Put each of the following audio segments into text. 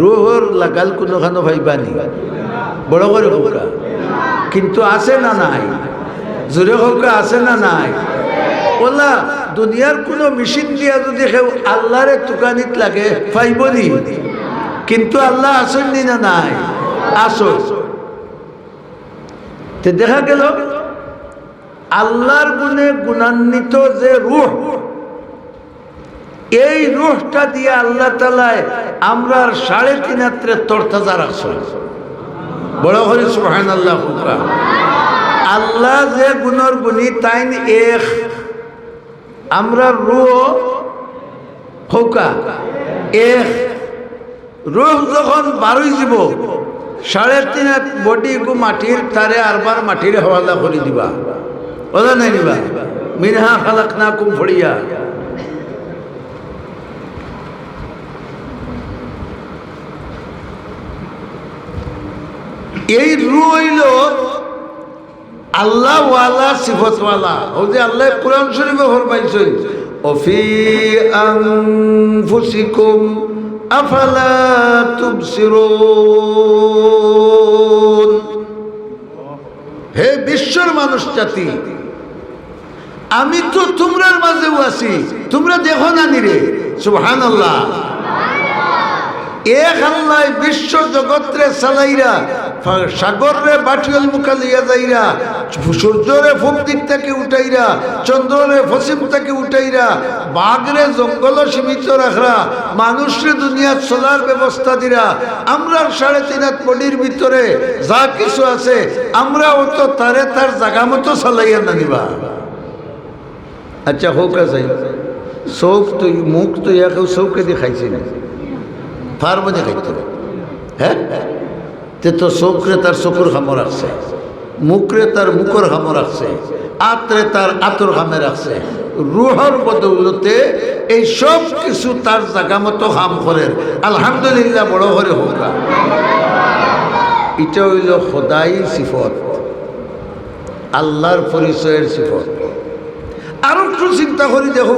রুহর লাগাল কোনোখানো ভাইবানি। বড় করে হোকা কিন্তু আছে না নাই? জোরে হোকা আছে না নাই? ওলা, দুনিয়ার কোনো মেশিন দিয়া যদি কেউ আল্লাহরে তুকানিত লাগে পাইবনি কিন্তু আল্লাহ আসেননি না নাই? আসো দেখা গেল, আল্লাহর গুণে গুণান্বিত যে রুহ এই রুহটা দিয়ে আল্লাহ তালায় আমরা সাড়ে তিন হাত্রে তরতাজা রাখছো বড় হরি সুহান আল্লাহ আল্লাহ যে গুণর গুণী তাইন এক। আমরা রুহ হোকা এক। রুহ যখন বারোই যাব সাড়ে তিন হাত বডি গু মাটির, তারে আরবার মাটির হওয়ালা করে দিবা। নাই নিবা। মিনহা খালাক না কুম ফড়িয়া। এই রু হইল আল্লাহ ওয়ালা সিফতওয়ালা। ও যে আল্লাহ কোরআন শরীফে ফরমাইছেন অফি আনফুসিকুম আফালা তুবসিরুন? হে বিশ্বর মানুষ জাতি, আমি তো তোমরার মাঝেও আছি, তোমরা দেখো না নিরে। সুবহানাল্লাহ। এক আল্লাহ বিশ্ব জগৎরে চালাইরা সাগরে বাটিয়ল মুখা লইয়া যাইরা, সূর্যরে ফুক দিক থেকে উঠাইরা, চন্দ্ররে পশ্চিম থেকে উঠাইরা, বাঘরে জঙ্গল সীমিত রাখরা, মানুষরে দুনিয়া চলার ব্যবস্থা দিরা আমরা সাড়ে তিন হাত পলির ভিতরে যা কিছু আছে, আমরা অত তারে তার জাগা মতো চালাইয়া না আচ্ছা হোক আছে। চৌক তো মুখ তো ইয়াকেও চৌকে দেখাইছে না ফার মধ্যে খাইতে হ্যাঁ তে তো চোখরে তার চকুর খামো রাখছে মুখরে তার মুখর খামো রাখছে, আতরে তার আতর খামে রাখছে। রুহর বদৌলতে এই সব কিছু তার জাগা মতো হাম করেন। আলহামদুলিল্লাহ বড় করে হোক। এটা হইল সদাই সিফত, আল্লাহর পরিচয়ের সিফত। আরও একটু চিন্তা করি দেখো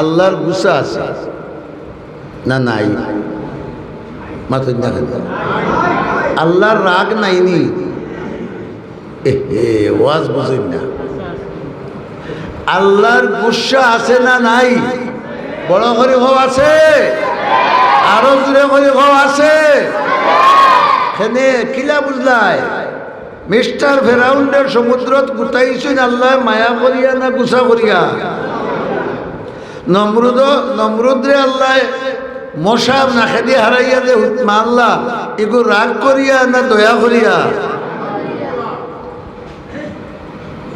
আল্লাহর গুসা আছে? না নাই। মাথা দেখেন। আল্লাহর রাগ নাইনি। এ ওয়াজ বুঝেন না। আল্লাহর গুসা আছে না নাই? বড় করে ভাব আছে? আরও জোরে করে ভাব আছে? এখানে কিলা বুঝলাই মিস্টার ফেরাউন্ডের সমুদ্রত গুতাইছেন আল্লাহ, মায়া করিয়া না গুসা করিয়া? নমরুদ, নমরুদরে আল্লাহ মশাব না খেদি হারাইয়া দে মাল্লা এগো রাগ করিয়া না দয়া করিয়া?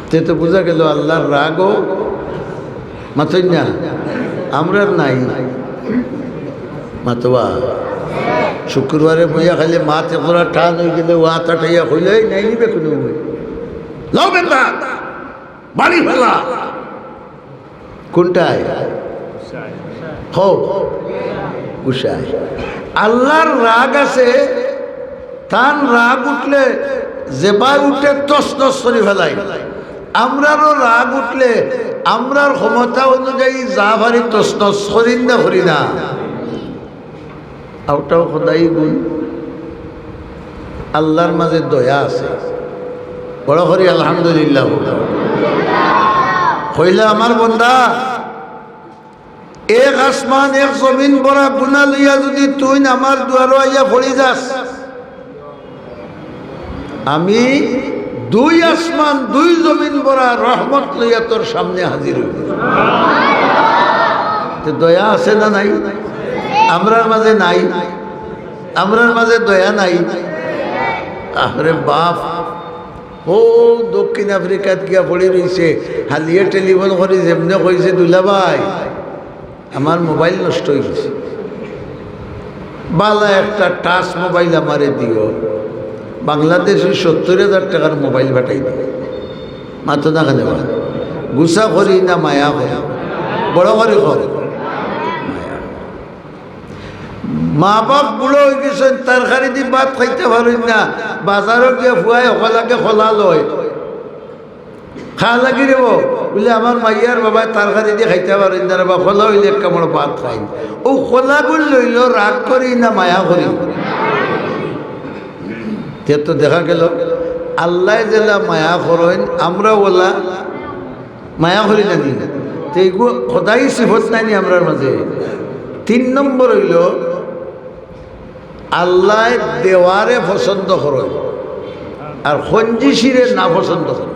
তে তো বোঝা গেল আল্লাহর রাগও মাথই না আমরা নাই। মাতবা শুক্রবারে বইয়া খালি মাতে করা টান হয়ে গেলে ওয়া তাটাইয়া হইলে নাই নিবে কোনো লাও বেটা বাড়ি ফেলা। কোনটায়? হো গুসায় আল্লাহর রাগ আছে, তার রাগ উঠলে যেবাই উঠে তস তস করে ফেলাই আমরারও রাগ উঠলে আমরার ক্ষমতা অনুযায়ী যা ভারি তস তস করি না করি না। ওটাও সদাই গুণ। আল্লাহর মাঝে দয়া আছে। বড় করি আলহামদুলিল্লাহ। হইলে আমার বন্ধা এক আসমান, এক জমিন বড়া গুণা লইয়া যদি তুই আমার দুয়ারো আইয়া পড়ি যাস। আমি দুই আসমান, দুই জমিন বড়া রহমত লইয়া তোর সামনে হাজির হইব। দয়া আছে না নাই? আমরার মাঝে নাই? আমরার মাঝে দয়া নাই? আরে বাপ, ও দক্ষিণ আফ্রিকাত গিয়া পড়ে রয়েছে হালিয়ে টেলিফোন করে, যেমনে কইছে দুলাভাই। আমার মোবাইল নষ্ট হয়ে গেছে। বালা একটা টাচ মোবাইল আমারে দিও। বাংলাদেশে সত্তর হাজার টাকার মোবাইল পাঠাই দিও। মাত্র দেখা দেবা গুসা করি না, মায়া করি। বড় করে কর। মা বাপ বুড়ো হয়ে গেছেন, তরকারি দি ভাত খাইতে পারেন না। বাজারও গিয়ে ফুয়াই সকলাকে খোলা লয়। খা লাগি রেব বলে, আমার মাইয়ার বাবায় তরকারি দিয়ে খাইতে পারেন না বা খোলা হইলে এক কামড় ভাত খাই। ও খোলাগুল লইল রাগ করি না, মায়া করি। তে তো দেখা গেল, আল্লাহ জেলা মায়া করেন, আমরা ওলা মায়া করি জানি তো এইগুলো সদাই সিফত নাই নি আমরার মাঝে। তিন নম্বর হইল, আল্লাহ দেওয়ারে পছন্দ করেন, আর খঞ্জিশিরে না পছন্দ করেন।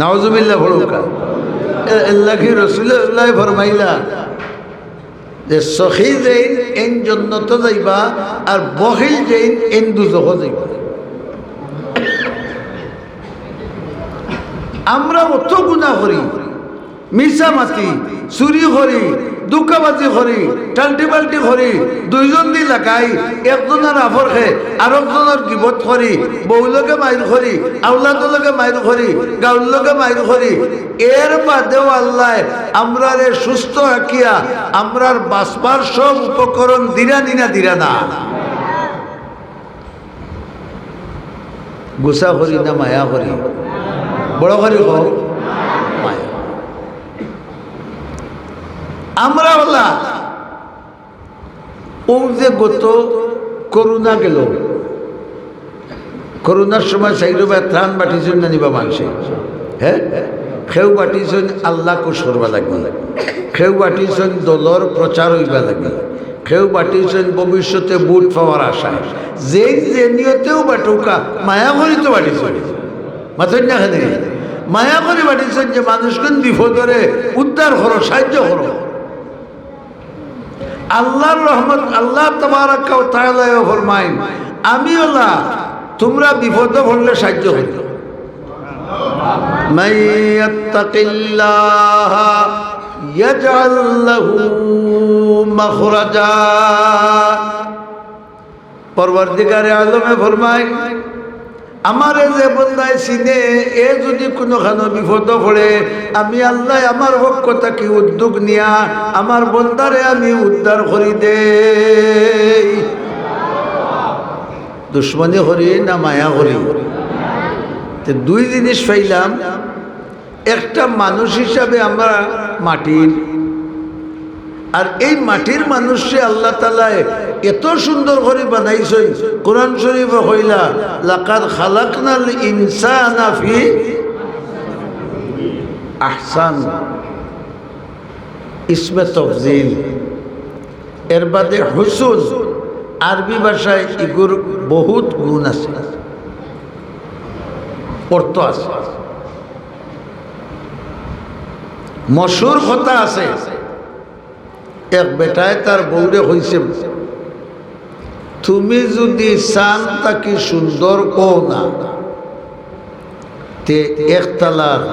নওয়াজুবিল্লাহ ফড়ুকা আল্লাহি রসুল্লাহ ফরমাইলা যে সখী যেইন, এন জন্নত যাইবা, আর বহিল যেইন, এন দুজহ যাইবা। আমরা অত গুণা করি মিশা মাতি, চুরি করি দুকাবাজি করি টাল্টি পাল্টি করি, দুইজন দি লাগাই একজনের আফর খে আর একজনের গিবত করি, বউলকে মাইর করি, আউলাদলকে মাইর করি গাউলকে মাইর করি। এর বাদেও আল্লাহ আমরার সুস্থ রাখিয়া আমরার বাসবার সব উপকরণ দিরা নিনা দিরা না। গুসা করি না, মায়া করি। বড় করি হোক মায়া আমরা ওলা ও যে গত করোনা গেল। করোনার সময় সাইডবা ত্রাণ বাটিছেন না নিবা মানুষে? হ্যাঁ? খেউ বাটিছেন আল্লাহ কুশ করবা লাগবে। খেউ বাটিছেন দলর প্রচার হইবা লাগবে। খেউ বাটিছেন ভবিষ্যতে বুট পাওয়ার আশায় যে যে নিয়তেও বাটুকা, মায়া করি তো বাটিছেন মাথেন না খানে মায়া করে বাটিছেন যে মানুষকে বিপদরে উদ্ধার করো, সাহায্য করো। আল্লাহর রহমত আল্লাহ তোমারাকাও তাআলা ফরমাইন আমি আল্লাহ তোমরা বিপদ পড়লে সাহায্য করি من يتق الله يجعل له مخرجا পরবর্তীকারে আলমে ফরমায় আমার যে বন্দায় চিনে, এ যদি কোনোখানো বিপদ পড়ে, আমি আল্লাহ আমার পক্ষ থাকি উদ্যোগ নিয়া, আমার বন্দারে আমি উদ্ধার করি দে দুশ্মনী করি না মায়া করি তো দুই জিনিস পাইলাম। একটা মানুষ হিসাবে আমরা মাটির আর এই মাটির মানুষে আল্লাহ তালায় এত সুন্দর করে বানাইছেন, কোরআন শরীফ হইলা, লাকাদ খালাকনাল ইনসানা ফি আহসান। ইসমে তফজিল। এর বাদে হুসুন, আরবি ভাষায় ইগুর বহুত গুণ আছে। অর্থ আছে। মশুর কথা আছে। এক বেটায় তার বউরে হইছে। তুমি যদি চান তাকে সুন্দর কও না, তে এক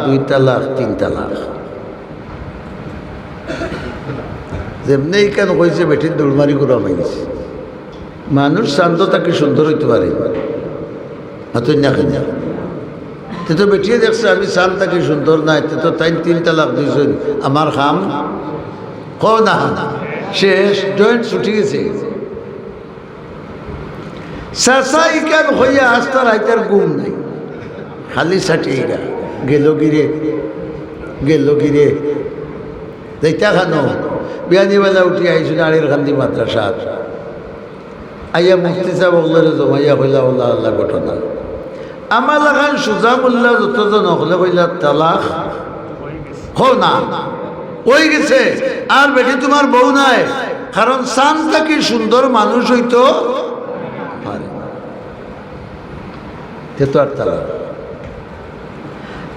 দুই তালাক তিন তালাক যেমনি কেন কইছে, বেটির দৌড়মারি করা হয়েছে মানুষ শান্ত তাকে সুন্দর হইতে পারে। হাতুন না তে তো বেটিয়ে দেখছে, আমি চান তাকে সুন্দর নাই, তে তো তাই তিন তালাক দুইজন আমার খাম ক না। শেষ জয়েন্ট ছুটি গেছে। চেঁচা ইকান হইয়া আস্তার আইতার গুম নাই? খালি সাটিয়েরা গেল গিরে গেল গিরে। যাইতা খানো। বিয়ানিবেলা উঠি আইসু নারীর খান্দি মাদ্রাসাত আইয়া মুফতি সাহেব ওগুলোরে জমাইয়া হইলা ওল্লা আল্লাহ ঘটনা। আমার লাগান সুজামুল্লাহ যতজন হলে হইলা তালাক হো না। ওই গেছে। আর বেটি তোমার বউ নাই। কারণ সানটা কি সুন্দর মানুষ হইতো?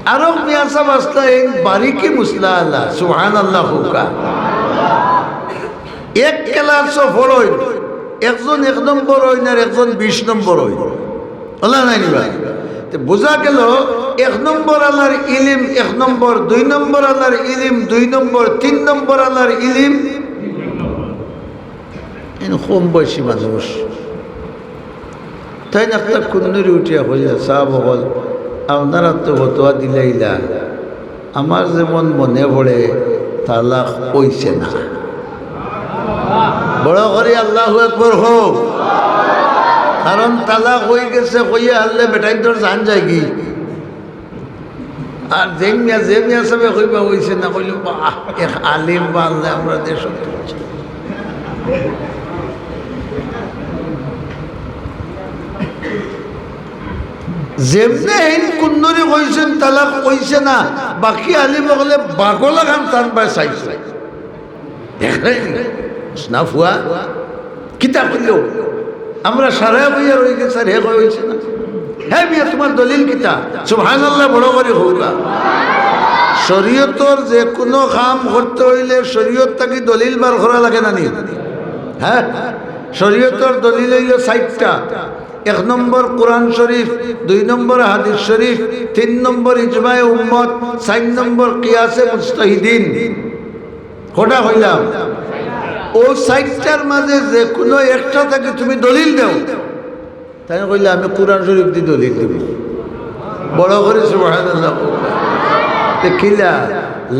আল্লাহ আল্লাহ এক একজন এক নম্বর একজন বিশ নম্বর হইল। নাই বোঝা গেল, এক নম্বর আল্লাহর ইলিম, এক নম্বর, দুই নম্বর আল্লাহর ইলিম, দুই নম্বর, তিন নম্বর আল্লাহর ইলিম। কম বয়সী মানুষ। তাই না একটা কুন্নুরি উঠিয়া হইয়া সাহ বল আপনারা তো হতোয়া দিলাইলা আমার যেমন মনে পড়ে, তালাক হইছে না। বড় করে আল্লাহ হোক। কারণ তালাক হয়ে গেছে, কইয়া হারলে বেটাই তোর জান যায় কি? আর যে মিয়া যে মিয়া সবে কইবা হইছে না, কইল এক আলিম বা আল্লাহ আমরা দেশ যেমনে হেন কুন্নরি কইছেন, তালাক কইছে না, বাকি আলিম হলে বাগলা খান তান পায় চাইছে দেখলেন? না ফুয়া কিতা কইল আমরা সারা বইয়া রয়ে গেছে, আর হে কইছে না। হ্যাঁ মিয়া, তোমার দলিল কিতা? সুবহানাল্লাহ, বড় করে হোকা শরীয়তর যে কোনো কাম করতে হইলে শরীয়ত তাকে দলিল বার করা লাগে না নি? হ্যাঁ? শরীয়তর দলিল হইল সাইটটা এক নম্বর কোরআন শরীফ, দুই নম্বর হাদিস শরীফ, তিন নম্বর ইজমায় উম্মত, চার নম্বর কিয়াসে মুস্তাহিদিন। কোটা হইলাম? ও সাইটটার মাঝে যে কোনো একটা থাকে তুমি দলিল দেও। তাই কইলে আমি কোরআন শরীফ দিয়ে দলিল দেব। বড় করে দেখিলা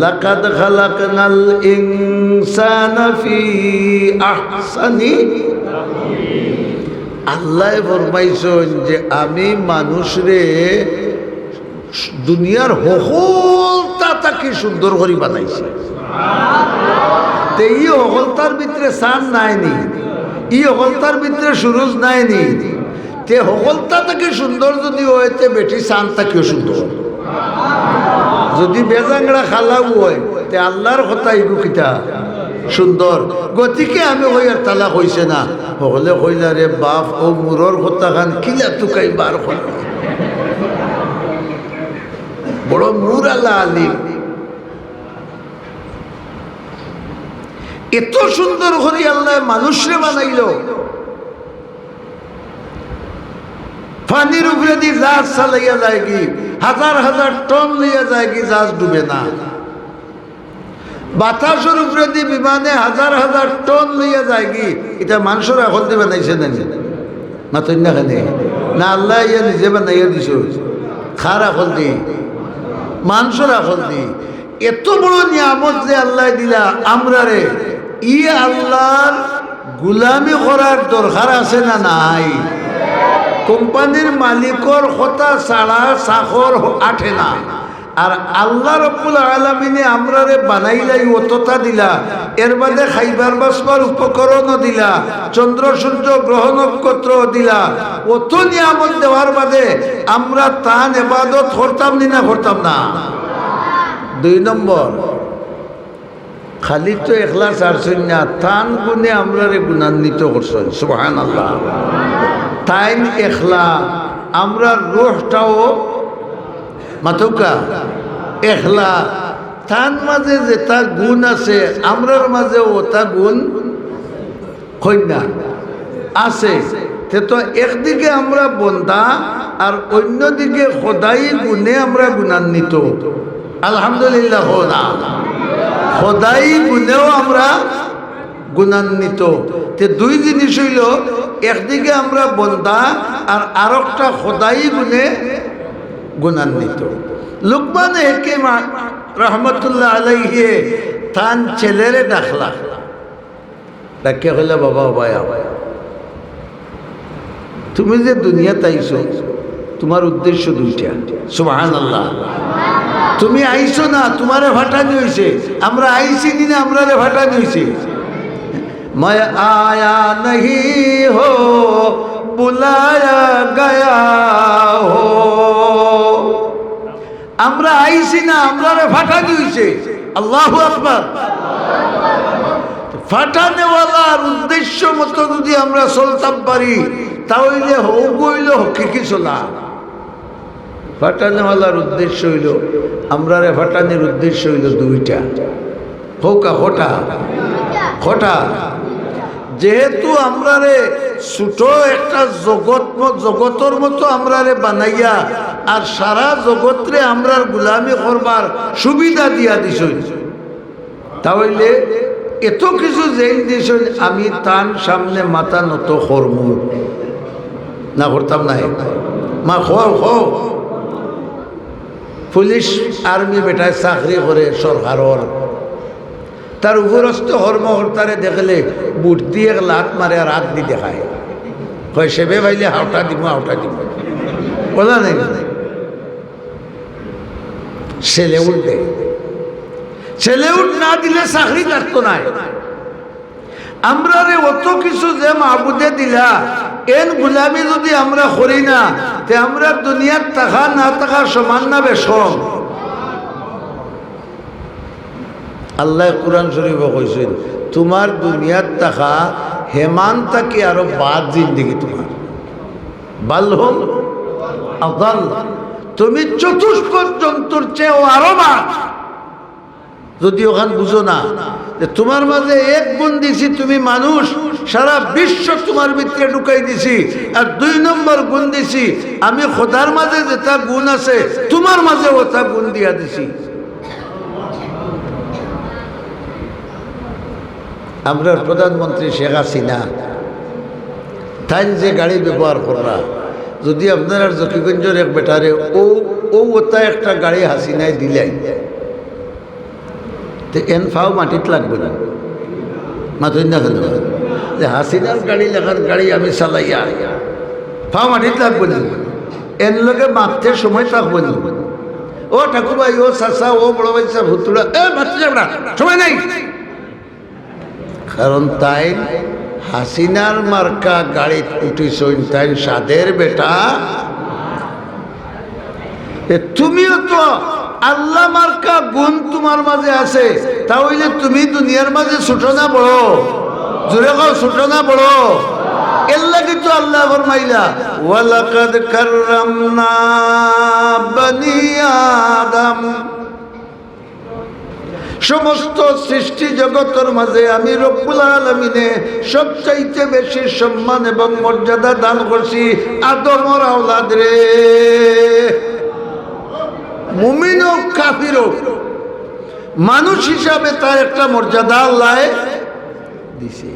লাকাদ খালাকনাল ইনসানা ফি আহসানি। আল্লাহ ফরমাইছেন যে আমি মানুষরে দুনিয়ার হকলতা তাকে সুন্দর করে বানাইছি। তে ই ভিতরে সান নাইনি, ই হকলতার ভিতরে সুরজ নাইনি। তে হকলতা তাকে সুন্দর যদি হয়েছে বেটি সান তাকেও সুন্দর যদি বেজাংড়া খালাও হয়, তে আল্লাহর কথা ইগু কিতা? সুন্দর গতিকে আমি কই আর তালা কইছে না। হলে কইলা রে বাপ ও মুরর কথা খান কিলা তুকাই বার কই বড় মুর আল্লাহ আলিম। এত সুন্দর করে আল্লাহ মানুষরে বানাইল। পানির উপরে দিয়ে জাহাজ চালাইয়া যায় কি? হাজার হাজার টন লইয়া যায় কি, জাহাজ ডুবে না। বাতাসের উপরে দিয়ে বিমানে হাজার হাজার টন লইয়া যায় কি? এটা মানুষের এখন দিয়ে বানাইছে না না? তো না আল্লাহ ইয়া নিজে বানাইয়া দিছ। খার এখন দি মানুষের এখন দি এত বড় নিয়ামত যে আল্লাহ দিলা আমরা রে ই আল্লাহর গুলামি করার দরকার আছে না নাই? কোম্পানির মালিকর কথা ছাড়া চাকর আঠে না। আর আল্লাহ রব্বুল আলমিনে আমরারে বানাইলাই অতটা দিলা। এর বাদে খাইবার বাসবার উপকরণও দিলা। চন্দ্র, সূর্য, গ্রহ নক্ষত্র দিলা। অত নিয়ামত দেওয়ার বাদে আমরা তান এবাদত করতাম নি না করতাম না? দুই নম্বর। খালি তো একলা চারছেন না তান গুণে আমরারে গুণান্বিত করছেন সুবাহান আল্লাহ তাইন এখলা, আমরা রোহটাও মাথুকা এখলা। তার মাঝে যে তার গুণ আছে, আমরার মাঝে ওটা গুণ কন্যা আছে। তে তো একদিকে আমরা বন্দা আর অন্যদিকে সদাই গুণে আমরা গুণান্বিত। আলহামদুলিল্লাহ না সদাই গুণেও আমরা গুণান্বিত। তে দুই জিনিস হইল, একদিকে আমরা বন্দা আর আরেকটা সদাই গুণে গুণান্বিত। লুকমান হেকে রহমতুল্লাহ আলাইহে তান ছেলেরে ডাকলা। ডাকে হইলে বাবা বাবা তুমি যে দুনিয়াতে আইছো, তোমার উদ্দেশ্য দুইটা। সুবাহান আল্লাহ তুমি আইছো না তোমারে ভাটানি হয়েছে আমরা আইছি নি না আমরা রে ভাটানি হয়েছে मैं आया नहीं हो बुलाया गया हो আমরা আইছি না আমরা রে ফাটা দিয়েছে আল্লাহ আকবার ফাটানেওয়ালার উদ্দেশ্য মতো যদি আমরা চলতাম পারি তাহলে হোক হইল হকি চলা ফাটানেওয়ালার উদ্দেশ্য হইল আমরা রে ফাটানির উদ্দেশ্য হইল দুইটা। হোকা হটা। হটা। যেহেতু আমরা রে ছোট একটা জগৎ জগতর মতো আমরা রে বানাইয়া আর সারা জগৎরে আমরার গুলামি করবার সুবিধা দিয়া দিছ। তাহলে এত কিছু জেল দিছ, আমি তান সামনে মাথা নত করম। না করতাম না মা খো পুলিশ আর্মি বেটায় চাকরি করে সরকারর তার উপরস্থ কর্মকর্তারে দেখলে বুট দিয়ে, লাত মারে আর হাত দি দেখায়। সেবে ভাইলে হাওটা দিব হাওটা দিব বলা নেই? ছেলে উঠবে ছেলে উঠ না দিলে চাকরি কাটতো নাই। আমরা রে অত কিছু যে মাহবুদে দিলা, এন গুলামি যদি আমরা করি না, তে আমরা দুনিয়ার টাকা না টাকা সমান না বেশম। আল্লাহ কোরআন শরীফ কইছেন তোমার দুনিয়ার টাকা হেমান তাকে আরও বাদ জিন্দিগি তোমার। বাল আদাল। তুমি চতুষ্প জন্তুর চেয়েও আরও বাদ। যদি ওখান বুঝো না, যে তোমার মাঝে এক গুণ দিছি, তুমি মানুষ, সারা বিশ্ব তোমার ভিতরে ঢুকাই দিছি, আর দুই নম্বর গুণ দিছি, আমি খোদার মাঝে যেটা গুণ আছে, তোমার মাঝে ওটা গুণ দিয়া দিছি। আমরা প্রধানমন্ত্রী শেখ হাসিনা তাই যে গাড়ি ব্যবহার করা যদি আপনারা জকিগঞ্জের এক বেটারে, ও ও ওটা একটা গাড়ি হাসিনায় দিলেন। তো এন ফাও মাটিত লাগবে না। মাথুন না কেন যে হাসিনার গাড়ি লেখার গাড়ি আমি চালাইয়া ফাও মাটিত লাগবে না। এর লগে মারতে সময় থাকবে না। ও ঠাকুরভাই ও চাচা ও বড় ভাই সব ভুতুড়া এ না। সময় নাই। কারণ তাই হাসিনার মার্কা গাড়ি উঠিছইন তাই সাদের বেটা। তুমিও তো আল্লাহ মার্কা গুণ তোমার মাঝে আছে। তাহলে তুমি দুনিয়ার মাঝে ছোট না বড় জোরে কও, ছোট না লাগে তো আল্লাহ সমস্ত সৃষ্টি জগতের মাঝে আমি রব্বুল আলমিনে সবচাইতে বেশি সম্মান এবং মর্যাদা দান করছি আদমর আওলাদ রে। মুমিন হোক কাফির হোক মানুষ হিসাবে তার একটা মর্যাদা আল্লাহ দিছে।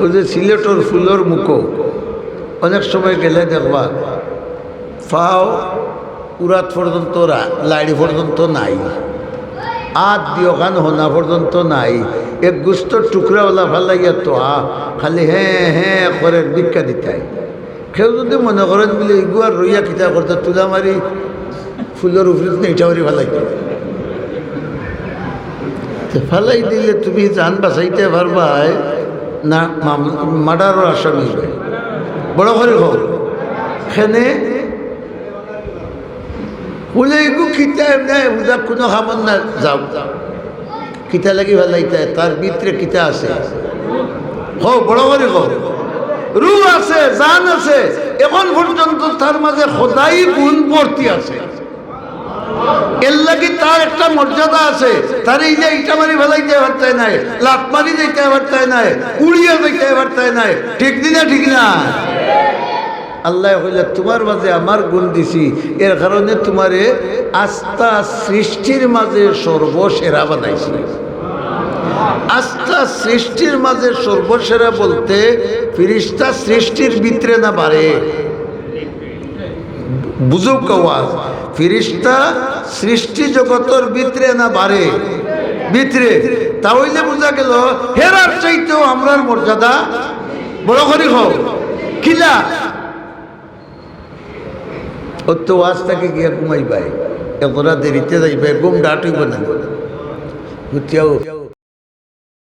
ওই যে সিলেটর ফুলর মুখো। অনেক সময় গেলে দেখবা, ফাও উরাত পর্যন্ত লাইড়ি পর্যন্ত নাই। আত দিওখান হোনা পর্যন্ত নাই। এক গুস্ত টুকরাওয়ালা ভালো লাগিয়া তো আ, খালি হ্যাঁ হ্যাঁ করে ভিক্ষা দিতাই। কেউ যদি মনে করেন বলে ইগুয়ার রইয়া কিতা করতে তুলা মারি ফুলের উপরে ইটা মারি ভালো লাগবে। ফেলাই দিলে তুমি জান বাঁচাইতে পারবাই না মার্ডারও আসামি বড় করে হোক সেনে বলে এগু কিতা এমনি বুঝা কোনো খামন না, যাও। কিতা লাগি লাগিতে তার ভিতরে কিতা আছে। হো বড় করে হোক রু আছে, জান আছে, এখন পর্যন্ত তার মাঝে সদাই গুণ ভর্তি আছে। এর লাগি তার একটা মর্যাদা আছে। তার এই যে ইটা মারি ফেলাইতে পারতাই নাই লাত মারি যাইতে পারতাই নাই, উড়িয়ে যাইতে পারতাই নাই, ঠিক দিনা ঠিক না? আল্লাহ হইলে তোমার মাঝে আমার গুণ দিছি, এর কারণে তোমারে আস্থা সৃষ্টির মাঝে সর্বসেরা বানাইছি। আস্থা সৃষ্টির মাঝে সর্বসেরা বলতে ফিরিস্তা সৃষ্টির ভিতরে না পারে বুঝো কওয়াজ ফিরিস্তা সৃষ্টি জগতর ভিতরে না বাড়ে ভিতরে। তাহলে বোঝা গেল, হেরার চাইতেও আমরার মর্যাদা বড় করি হোক। কিলা ও তো আজ তাকে গিয়া ঘুমাইবাই। এতটা দেরিতে যাইবে, ঘুম ডাটিব না। বুঝিয়াও